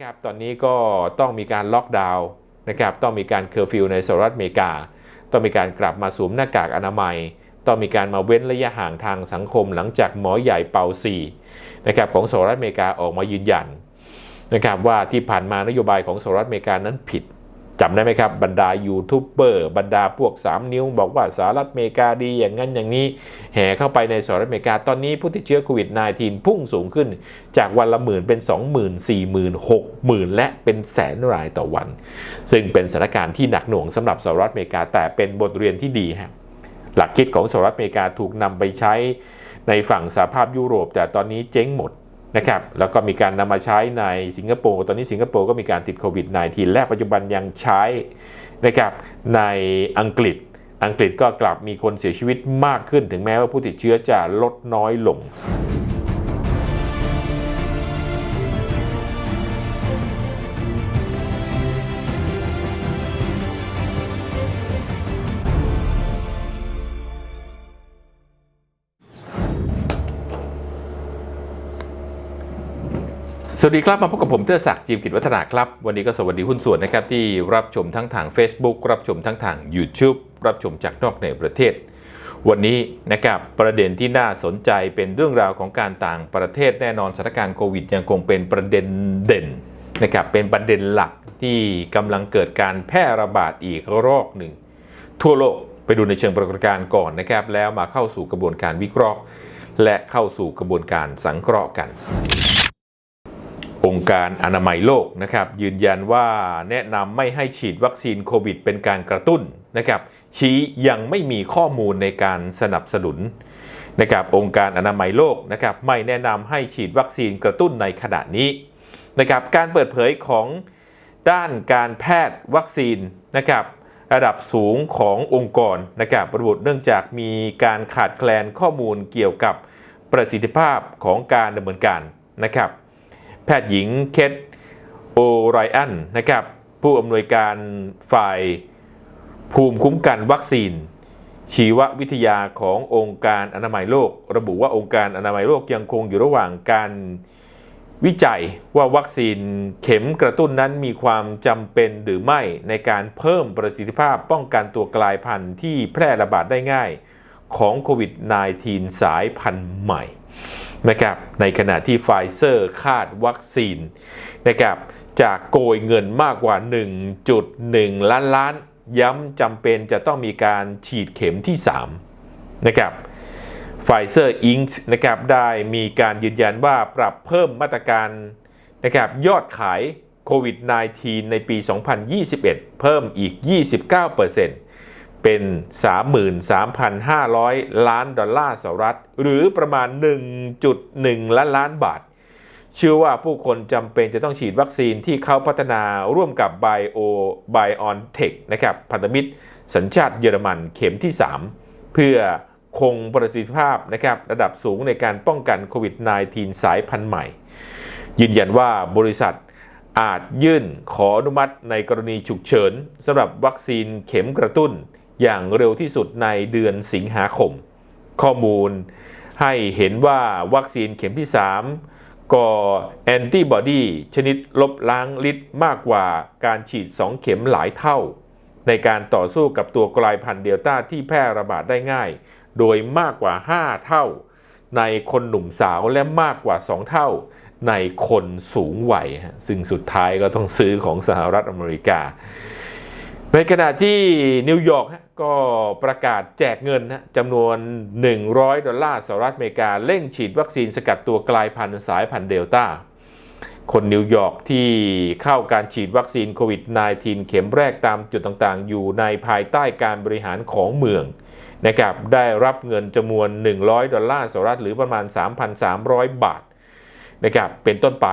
นะครับตอนนี้ก็ต้องมีการล็อกดาวน์นะครับต้องมีการเคอร์ฟิวในสหรัฐอเมริกา ต้องมีการกลับมาสวมหน้ากากอนามัย ต้องมีการมาเว้นระยะห่างทางสังคมหลังจากหมอใหญ่เปาซีนะครับของสหรัฐอเมริกาออกมายืนยันนะครับว่าที่ผ่านมานโยบายของสหรัฐอเมริกานั้นผิด จำได้ไหมครับ บรรดายูทูบเบอร์บรรดาพวก 3 นิ้ว บอกว่าสหรัฐอเมริกาดีอย่างนั้นอย่างนี้ แห่เข้าไปในสหรัฐอเมริกาตอนนี้ผู้ติดเชื้อโควิด -19 พุ่งสูงขึ้น จากวันละหมื่นเป็น 20,000 40,000 60,000 และเป็นแสนรายต่อวัน ซึ่งเป็นสถานการณ์ที่หนักหน่วงสำหรับสหรัฐอเมริกาแต่เป็นบทเรียนที่ดีฮะหลักคิดของสหรัฐอเมริกาถูกนำไปใช้ในฝั่งสหภาพยุโรป แต่ตอนนี้เจ๊งหมด นะครับแล้วก็มีการนำมาใช้ในสิงคโปร์ตอนนี้สิงคโปร์ก็มีการติดโควิด -19 และปัจจุบันยังใช้นะครับในอังกฤษ อังกฤษก็กลับมีคนเสียชีวิตมากขึ้นถึงแม้ว่าผู้ติดเชื้อจะลดน้อยลง วัสดีครับ มาพบกับผมเทอศักดิ์จีมกิจวัฒนาครับ วันนี้ก็สวัสดีหุ้นส่วนนะครับ ที่รับชมทั้งทาง Facebook รับชมทั้งทาง YouTube รับชมจากนอกในประเทศ วันนี้นะครับประเด็นที่น่าสนใจเป็นเรื่องราวของการต่างประเทศแน่นอนสถานการณ์โควิด ยังคงเป็นประเด็นเด่นนะครับเป็นประเด็นหลักที่กำลังเกิดการแพร่ระบาดอีกรอบหนึ่ง ทั่วโลกไปดูในเชิงปรากฏการณ์ก่อนนะครับแล้วมาเข้าสู่กระบวนการวิเคราะห์ และเข้าสู่กระบวนการสังเคราะห์กัน องค์การอนามัยโลกนะครับยืนยันว่าแนะนำไม่ให้ฉีดวัคซีนโควิดเป็นการกระตุ้นนะครับชี้ยังไม่มีข้อมูลในการสนับสนุนนะครับองค์การอนามัยโลกนะครับไม่แนะนำให้ฉีดวัคซีนกระตุ้นในขณะนี้นะครับการเปิดเผยของด้านการแพทย์วัคซีนนะครับระดับสูงขององค์กรนะครับระบุเนื่องจากมีการขาดแคลนข้อมูลเกี่ยวกับประสิทธิภาพของการดำเนินการนะครับ แพทย์หญิงเคทโอไรอันนะครับผู้อำนวยการฝ่ายภูมิคุ้มกันวัคซีน ชีววิทยาขององค์การอนามัยโลก ระบุว่าองค์การอนามัยโลกยังคงอยู่ระหว่างการวิจัยว่าวัคซีนเข็มกระตุ้นนั้นมีความจำเป็นหรือไม่ในการเพิ่มประสิทธิภาพป้องกันตัวกลายพันธุ์ที่แพร่ระบาดได้ง่ายของโควิด -19 สายพันธุ์ใหม่ นะครับในขณะที่ไฟเซอร์คาดวัคซีนนะครับจากโกยเงินมากกว่า 1.1 ล้านล้าน ย้ำจำเป็นจะต้องมีการฉีดเข็มที่ 3 นะครับไฟเซอร์อิงนะครับได้มีการยืนยันว่าปรับเพิ่มมาตรการนะครับยอดขายโควิด -19 ในปี 2021 เพิ่มอีก 29%เเป็น 33,500 ล้านดอลลาร์สหรัฐ หรือประมาณ 1.1 ล้านล้านบาท เชื่อว่าผู้คนจำเป็นจะต้องฉีดวัคซีนที่เขาพัฒนาร่วมกับ Bio BioNTech นะครับพันธมิตรสัญชาติเยอรมันเข็มที่ 3 เพื่อคงประสิทธิภาพนะครับระดับสูงในการป้องกันโควิด -19 สายพันธุ์ใหม่ ยืนยันว่าบริษัทอาจยื่นขออนุมัติในกรณีฉุกเฉินสำหรับวัคซีนเข็มกระตุ้น อย่างเร็วที่สุดในเดือนสิงหาคม ข้อมูลให้เห็นว่าวัคซีนเข็มที่ 3 ก่อแอนติบอดีชนิดลบล้างฤทธิ์มากกว่าการฉีด 2 เข็มหลายเท่า ในการต่อสู้กับตัวกลายพันธุ์เดลต้าที่แพร่ระบาดได้ง่าย โดยมากกว่า 5 เท่า ในคนหนุ่มสาวและมากกว่า 2 เท่า ในคนสูงวัยซึ่งสุดท้ายก็ต้องซื้อของสหรัฐอเมริกา ในขณะที่นิวยอร์กก็ประกาศแจกเงินจำนวน 100 ดอลลาร์สหรัฐอเมริกาเร่งฉีดวัคซีนสกัดตัวกลายพันธุ์สายพันธุ์เดลต้า คนนิวยอร์กที่เข้าการฉีดวัคซีนโควิด -19 เข็มแรกตามจุดต่างๆ อยู่ในภายใต้การบริหารของเมืองนะครับได้รับเงินจำนวน 100 ดอลลาร์สหรัฐหรือประมาณ 3,300 บาทนะครับเป็นต้นไป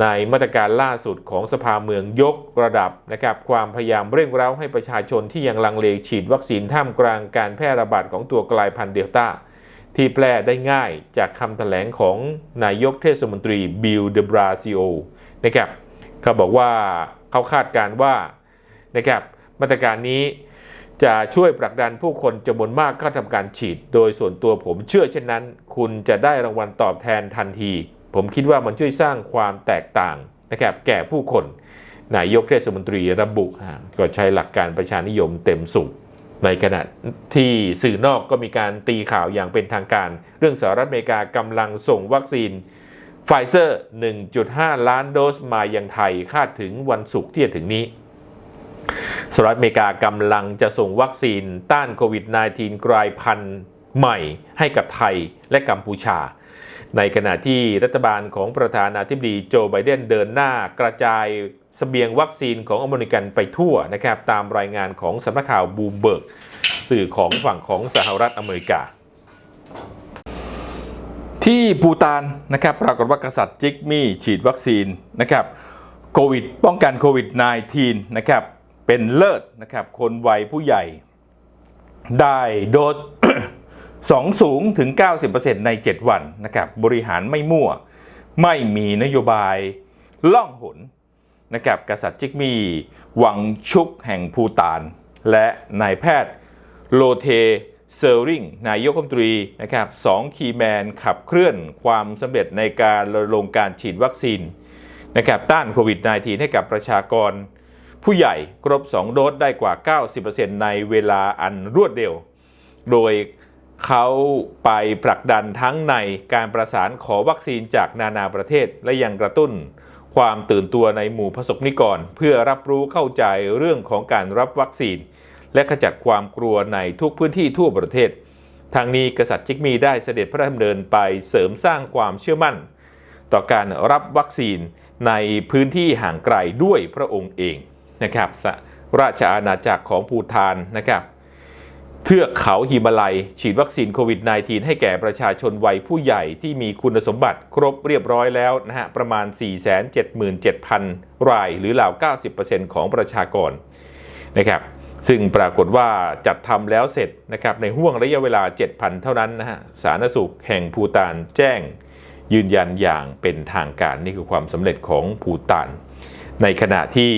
ในมาตรการล่าสุดของสภาเมืองยกระดับนะครับความพยายามเร่งเร้าให้ประชาชนที่ยังลังเลฉีดวัคซีนท่ามกลางการแพร่ระบาดของตัวกลายพันธุ์เดลต้า ที่แพร่ได้ง่ายจากคำแถลงของนายกเทศมนตรีบิลเดบราซิโอนะครับเขาบอกว่าเขาคาดการว่านะครับมาตรการนี้จะช่วยผลักดันผู้คนจำนวนมากเข้าทำการฉีด โดยส่วนตัวผมเชื่อเช่นนั้น คุณจะได้รางวัลตอบแทนทันที ผมคิดว่ามันช่วยสร้างความแตกต่างนะครับแก่ผู้คนนายกเทศมนตรีระบุก็ใช้หลักการประชานิยมเต็มสูบในขณะที่สื่อนอกก็มีการตีข่าวอย่างเป็นทางการ เรื่องสหรัฐอเมริกากำลังส่งวัคซีนไฟเซอร์ 1.5 ล้านโดสมายังไทยคาดถึงวันศุกร์ที่จะถึงนี้สหรัฐอเมริกากำลังจะส่งวัคซีนต้านโควิด -19 กลายพันธุ์ใหม่ให้กับไทยและกัมพูชา ในขณะที่รัฐบาลของประธานาธิบดีโจไบเดนเดินหน้ากระจายสเสบียงวัคซีนของอเมริกันไปทั่วนะครับตามรายงานของสำนักข่าวบูมเบิร์กสื่อของฝั่งของสหรัฐอเมริกา ที่ปูตานนะครับปรากฏว่ากษัตริย์จิกมี่ฉีดวัคซีนนะครับโควิดป้องกันโควิด -19 นะครับเป็นเลิศนะครับคนวัยผู้ใหญ่ได้โดส 2 สูงถึง 90%ใน 7 วันนะครับบริหารไม่มั่ว ไม่มีนโยบายล่องหนนะครับกษัตริย์จิกมีหวังชุกแห่งภูตาน และนายแพทย์โลเทเซอร์ริงนายกรัฐมนตรีนะครับสองคีแมนขับเคลื่อนความสำเร็จในการรณรงค์การฉีดวัคซีนนะครับต้านโควิด -19 ให้กับประชากร ผู้ใหญ่ครบ 2 โดสได้กว่า 90%ในเวลาอันรวดเร็ว โดย เขาไปผลักดันทั้งในการประสานขอวัคซีนจากนานาประเทศและยังกระตุ้น ความตื่นตัวในหมู่ประสบนิกร เพื่อรับรู้เข้าใจเรื่องของการรับวัคซีน และขจัดความกลัวในทุกพื้นที่ทั่วประเทศ ทางนี้กษัตริย์จิกมีได้เสด็จพระราชดำเนินไปเสริมสร้างความเชื่อมั่น ต่อการรับวัคซีนในพื้นที่ห่างไกลด้วยพระองค์เองนะครับราชอาณาจักรของภูฏานนะครับ เทือกเขาหิมาลัย ฉีดวัคซีนโควิด -19 ให้แก่ประชาชนวัยผู้ใหญ่ที่มีคุณสมบัติครบเรียบร้อยแล้วนะฮะ ประมาณ 477,000 ราย หรือราว 90%ของประชากรนะครับซึ่งปรากฏว่าจัดทำแล้วเสร็จนะครับในห่วงระยะเวลา 7,000 เท่านั้นนะฮะสาธารณสุขแห่งภูตานแจ้ง ยืนยันอย่างเป็นทางการนี่คือความสำเร็จของภูตาน ในขณะที่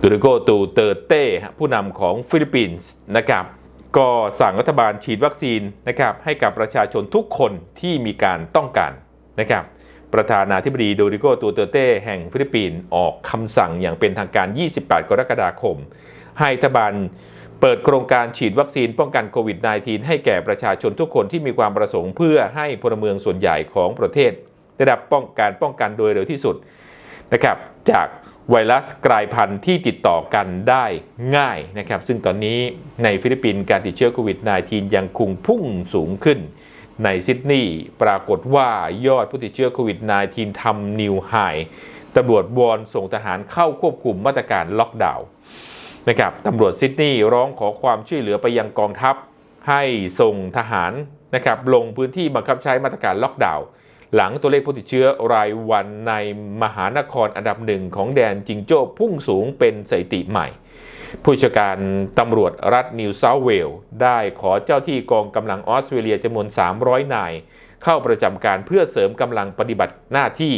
ดูริโกตูเตอร์เต้ผู้นำของฟิลิปปินส์นะครับ ก็สั่งรัฐบาลฉีดวัคซีนนะครับให้กับประชาชนทุกคนที่มีการต้องการนะครับประธานาธิบดีโดริโกตูเตเต้แห่งฟิลิปปินส์ออกคำสั่งอย่างเป็นทางการ 28 กรกฎาคม ให้รัฐบาลเปิดโครงการฉีดวัคซีนป้องกันโควิด -19 ให้แก่ประชาชนทุกคนที่มีความประสงค์เพื่อให้พลเมืองส่วนใหญ่ของประเทศ ได้รับป้องกันป้องกันโดยเร็วที่สุดนะครับจาก ไวรัสกลายพันธุ์ที่ติดต่อกันได้ง่ายนะครับ ซึ่งตอนนี้ในฟิลิปปินส์การติดเชื้อโควิด -19 ยังคงพุ่งสูงขึ้น ในซิดนีย์ปรากฏว่ายอดผู้ติดเชื้อโควิด -19 ทำนิวไฮตำรวจวอนส่งทหารเข้าควบคุมมาตรการล็อกดาวน์นะครับตำรวจซิดนีย์ร้องขอความช่วยเหลือไปยังกองทัพ ให้ส่งทหารนะครับลงพื้นที่บังคับใช้มาตรการล็อกดาวน์ หลังตัวเลขผู้ติดเชื้อรายวันในมหานครอันดับหนึ่งของแดนจิงโจ้พุ่งสูงเป็นสถิติใหม่ ผู้จัดการตำรวจรัฐนิวเซาเวลได้ขอเจ้าที่กองกำลังออสเตรเลียจำนวน 300 นาย เข้าประจำการเพื่อเสริมกำลังปฏิบัติหน้าที่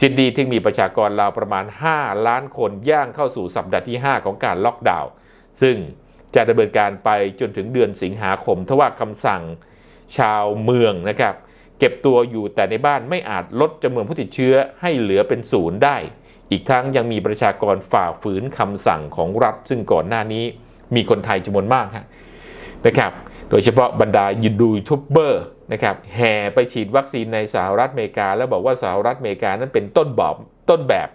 ซิดนีย์ที่มีประชากรราวประมาณ 5 ล้านคนย่างเข้าสู่สัปดาห์ที่ 5 ของการล็อกดาวน์ซึ่งจะดำเนินการไปจนถึงเดือนสิงหาคมทว่าคำสั่งชาวเมืองนะครับ เก็บตัวอยู่แต่ในบ้านไม่อาจลดจำนวนผู้ติดเชื้อให้เหลือเป็นศูนย์ได้ อีกทั้งยังมีประชากรฝ่าฝืนคำสั่งของรัฐ ซึ่งก่อนหน้านี้มีคนไทยจำนวนมากนะครับ โดยเฉพาะบรรดายูดูทูบเบอร์นะครับแห่ไปฉีดวัคซีนในสหรัฐอเมริกา แล้วบอกว่าสหรัฐอเมริกานั้นเป็นต้นแบบต้นแบบ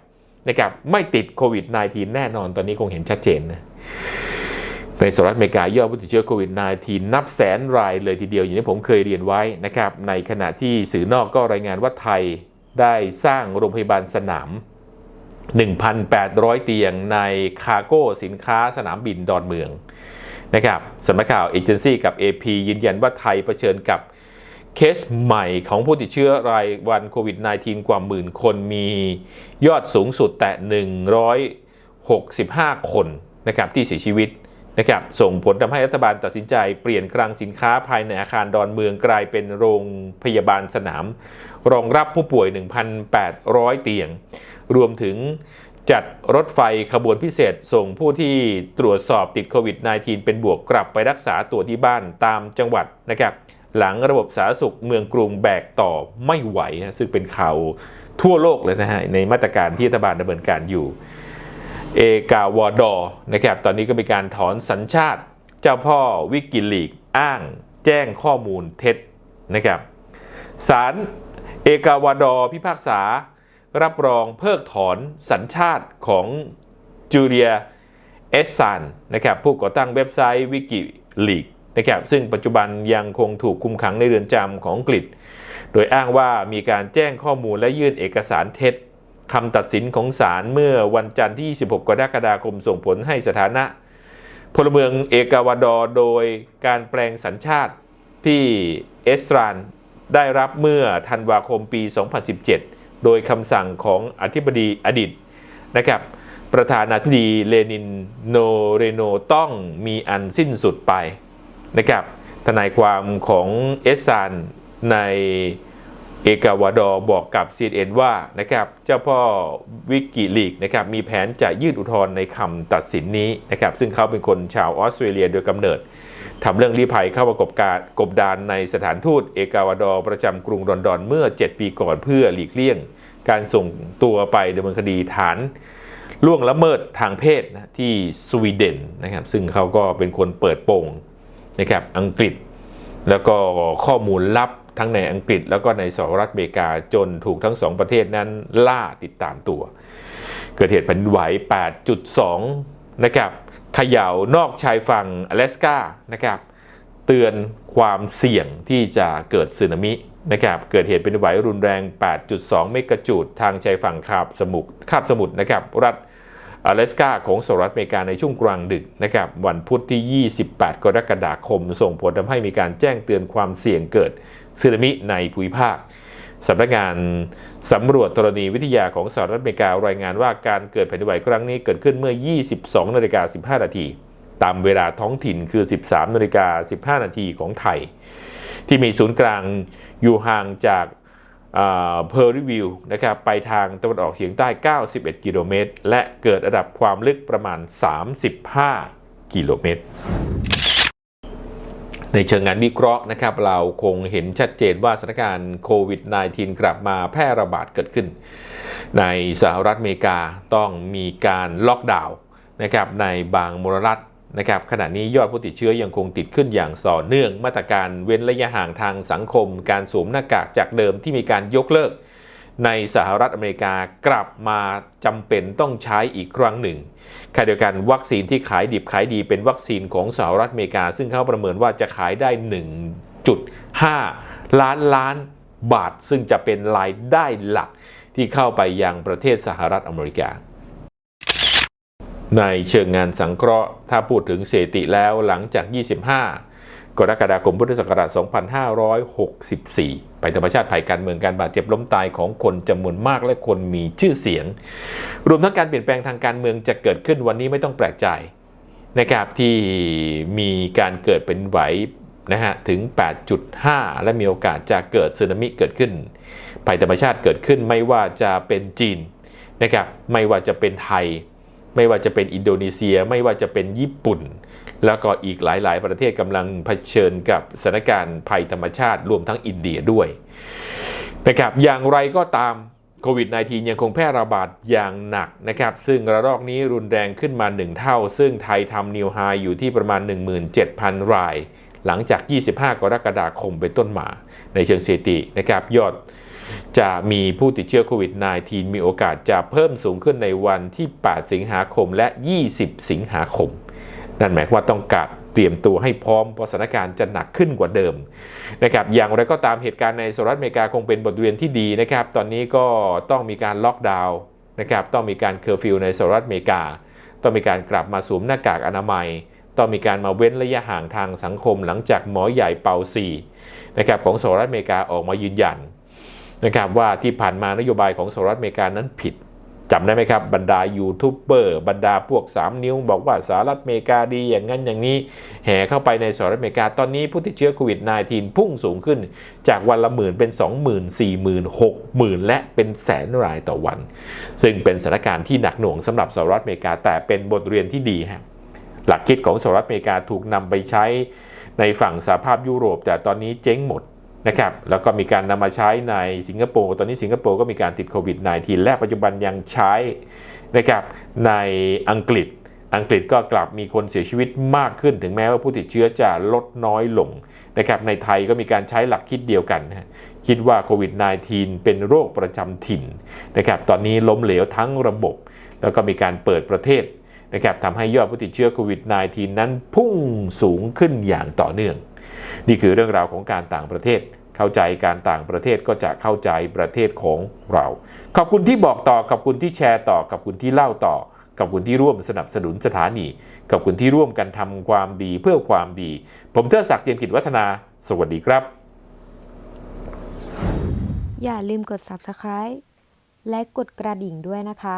นะครับไม่ติดโควิด -19 แน่นอนตอนนี้คงเห็นชัดเจนนะ ในสหรัฐอเมริกายอดผู้ติดเชื้อโควิด -19 นับแสนรายเลยทีเดียวอย่างที่ผมเคยเรียนไว้นะครับในขณะที่สื่อนอกก็รายงานว่าไทยได้สร้างโรงพยาบาลสนาม 1,800 เตียงในคาโก้สินค้าสนามบินดอนเมืองนะครับสำนักข่าวเอเจนซี่กับ AP ยืนยันว่าไทยเผชิญกับเคสใหม่ของผู้ติดเชื้อรายวันโควิด -19 กว่าหมื่นคนมียอดสูงสุดแต่ 165 คนนะครับที่เสียชีวิต นะครับส่งผลทำให้รัฐบาลตัดสินใจเปลี่ยนคลังสินค้าภายในอาคารดอนเมืองกลายเป็นโรงพยาบาลสนาม รองรับผู้ป่วย 1,800 เตียง รวมถึงจัดรถไฟขบวนพิเศษส่งผู้ที่ตรวจสอบติดโควิด -19 เป็นบวกกลับไปรักษาตัวที่บ้านตามจังหวัดนะครับหลังระบบสาธารณสุขเมืองกรุงแบกต่อไม่ไหว ซึ่งเป็นข่าวทั่วโลกเลยนะฮะในมาตรการที่รัฐบาลดำเนินการอยู่ เอกาวอดอนะครับ ตอนนี้ก็มีการถอนสัญชาติ เจ้าพ่อวิกิลีกอ้าง แจ้งข้อมูลเท็จนะครับศาลเอกาวาดอร์พิพากษา รับรองเพิกถอนสัญชาติของจูเลียเอสซานนะครับผู้ก่อตั้งเว็บไซต์วิกิลีกนะครับซึ่งปัจจุบันยังคงถูกคุมขังในเรือนจำของอังกฤษ โดยอ้างว่ามีการแจ้งข้อมูลและยื่นเอกสารเท็จ คำตัดสินของศาลเมื่อวันจันทร์ที่26กรกฎาคมส่งผลให้สถานะ พลเมืองเอกาวาดอร์โดยการแปลงสัญชาติที่เอสรานได้รับเมื่อธันวาคมปี 2017 โดยคำสั่งของอธิบดีอดีตนะครับประธานาธิบดีเลนินโนเรโนต้องมีอันสิ้นสุดไปนะครับทนายความของเอสซานใน เอกาวาดอร์บอกกับ CNN ว่านะครับเจ้าพ่อวิกิลีกนะครับมีแผนจะยื่นอุทธรณ์ในคำตัดสินนี้นะครับซึ่งเขาเป็นคนชาวออสเตรเลียโดยกำเนิดทำเรื่องลี้ภัยเข้าประกบการกบดานในสถานทูตเอกาวาดอร์ประจำกรุงลอนดอนเมื่อ 7 ปีก่อนเพื่อหลีกเลี่ยง การส่งตัวไปดำเนินคดีฐานล่วงละเมิดทางเพศนะที่สวีเดนนะครับซึ่งเขาก็เป็นคนเปิดโปงนะครับอังกฤษ แล้วก็ข้อมูลลับ ทั้งในอังกฤษแล้วก็ในสหรัฐอเมริกาจนถูกทั้งสองประเทศนั้นล่าติดตามตัว เกิดเหตุแผ่นดินไหว 8.2 นะครับเขย่านอกชายฝั่งอเลสกานะครับ เตือนความเสี่ยงที่จะเกิดสึนามินะครับ เกิดเหตุเป็นไหวรุนแรง 8.2 เมกะจูดทางชายฝั่งคาบสมุทรคาบสมุทรนะครับ รัฐอเลสกาของสหรัฐอเมริกาในช่วงกลางดึกนะครับ วันพุธที่ 28 กรกฎาคม ส่งผลทำให้มีการแจ้งเตือนความเสี่ยงเกิด สึนามิในภูมิภาคสำนักงานสำรวจธรณีวิทยาของสหรัฐอเมริการายงานว่าการเกิดแผ่นดินไหวครั้งนี้เกิดขึ้นเมื่อ 22นาฬิกา15 นาทีตามเวลาท้องถิ่นคือ 13นาฬิกา15 นาทีของไทย ที่มีศูนย์กลางอยู่ห่างจากเพอร์ริวิวนะครับไปทางตะวันออกเฉียงใต้ 91 กิโลเมตร และเกิดระดับความลึกประมาณ 35 กิโลเมตร ในเชิงงานวิเคราะห์นะครับ เราคงเห็นชัดเจนว่าสถานการณ์โควิด -19 กลับมาแพร่ระบาดเกิดขึ้น ในสหรัฐอเมริกาต้องมีการล็อกดาวน์นะครับในบางมลรัฐนะครับขณะนี้ยอดผู้ติดเชื้อยังคงติดขึ้นอย่างต่อเนื่อง มาตรการเว้นระยะห่างทางสังคม การสวมหน้ากากจากเดิมที่มีการยกเลิก ในสหรัฐอเมริกากลับมาจำเป็นต้องใช้อีกครั้งหนึ่งขณะเดียวกันวัคซีนที่ขายดิบขายดีเป็นวัคซีนของสหรัฐอเมริกา ซึ่งเขาประเมินว่าจะขายได้ 1.5 ล้านล้านบาท ซึ่งจะเป็นรายได้หลักที่เข้าไปยังประเทศสหรัฐอเมริกา ในเชิงงานสังเคราะห์ถ้าพูดถึงเสถิติแล้วหลังจาก 25 กรกฎาคมพุทธศักราช 2564 ไปธรรมชาติภัยการเมืองการบาดเจ็บล้มตายของคนจำนวนมากและคนมีชื่อเสียง รวมทั้งการเปลี่ยนแปลงทางการเมืองจะเกิดขึ้นวันนี้ไม่ต้องแปลกใจนะครับที่มีการเกิดเป็นไหวนะฮะถึง 8.5 และมีโอกาสจะเกิดสึนามิเกิดขึ้นภัยธรรมชาติเกิดขึ้นไม่ว่าจะเป็นจีนนะครับไม่ว่าจะเป็นไทย ไม่ว่าจะเป็นอินโดนีเซีย ไม่ว่าจะเป็นญี่ปุ่น แล้วก็อีกหลาย ๆ ประเทศกำลังเผชิญกับสถานการณ์ภัยธรรมชาติรวมทั้งอินเดียด้วยนะครับอย่างไรก็ตามโควิด -19 ยังคงแพร่ระบาดอย่างหนักนะครับ ซึ่งระลอกนี้รุนแรงขึ้นมา 1 เท่า ซึ่งไทยทำนิวไฮอยู่ที่ประมาณ 17,000 ราย หลังจาก 25 กรกฎาคมเป็นต้นมา ในเชิงสถิตินะครับยอดจะมีผู้ติดเชื้อโควิด -19 มีโอกาสจะเพิ่มสูงขึ้นในวันที่ 8 สิงหาคมและ 20 สิงหาคม นั่นหมายความว่าต้องการเตรียมตัวให้พร้อมเพราะสถานการณ์จะหนักขึ้นกว่าเดิมนะครับอย่างไรก็ตามเหตุการณ์ในสหรัฐอเมริกาคงเป็นบทเรียนที่ดีนะครับ ตอนนี้ก็ต้องมีการล็อกดาวน์นะครับต้องมีการเคอร์ฟิวในสหรัฐอเมริกา ต้องมีการกลับมาสวมหน้ากากอนามัย ต้องมีการมาเว้นระยะห่างทางสังคมหลังจากหมอใหญ่เปาซีนะครับของสหรัฐอเมริกาออกมายืนยันนะครับว่าที่ผ่านมานโยบายของสหรัฐอเมริกานั้นผิด จำได้ไหมครับ บรรดายูทูบเบอร์บรรดาพวก 3 นิ้ว บอกว่าสหรัฐอเมริกาดีอย่างนั้นอย่างนี้ แห่เข้าไปในสหรัฐอเมริกา ตอนนี้ผู้ติดเชื้อโควิด -19 พุ่งสูงขึ้น จากวันละหมื่นเป็น 20,000 40,000 60,000 และเป็นแสนรายต่อวัน ซึ่งเป็นสถานการณ์ที่หนักหน่วงสำหรับสหรัฐอเมริกาแต่เป็นบทเรียนที่ดีฮะหลักคิดของสหรัฐอเมริกาถูกนำไปใช้ในฝั่งสหภาพยุโรป แต่ตอนนี้เจ๊งหมด นะครับแล้วก็มีการนำมาใช้ในสิงคโปร์ตอนนี้สิงคโปร์ก็มีการติดโควิด -19 และปัจจุบันยังใช้นะครับในอังกฤษ อังกฤษก็กลับมีคนเสียชีวิตมากขึ้น ถึงแม้ว่าผู้ติดเชื้อจะลดน้อยลงนะครับในไทยก็มีการใช้หลักคิดเดียวกันนะคิดว่าโควิด -19 เป็นโรคประจำถิ่นนะครับตอนนี้ล้มเหลวทั้งระบบ แล้วก็มีการเปิดประเทศนะครับทำให้ยอดผู้ติดเชื้อโควิด -19 นั้นพุ่งสูงขึ้นอย่างต่อเนื่อง นี่คือเรื่องราวของการต่างประเทศ เข้าใจการต่างประเทศก็จะเข้าใจประเทศของเรา ขอบคุณที่บอกต่อขอบคุณที่แชร์ต่อขอบคุณที่เล่าต่อขอบคุณที่ร่วมสนับสนุนสถานีขอบคุณที่ร่วมกันทำความดีเพื่อความดี ผมเทอศักดิ์เจียมกิจวัฒนา สวัสดีครับ อย่าลืมกด subscribe และกดกระดิ่งด้วยนะคะ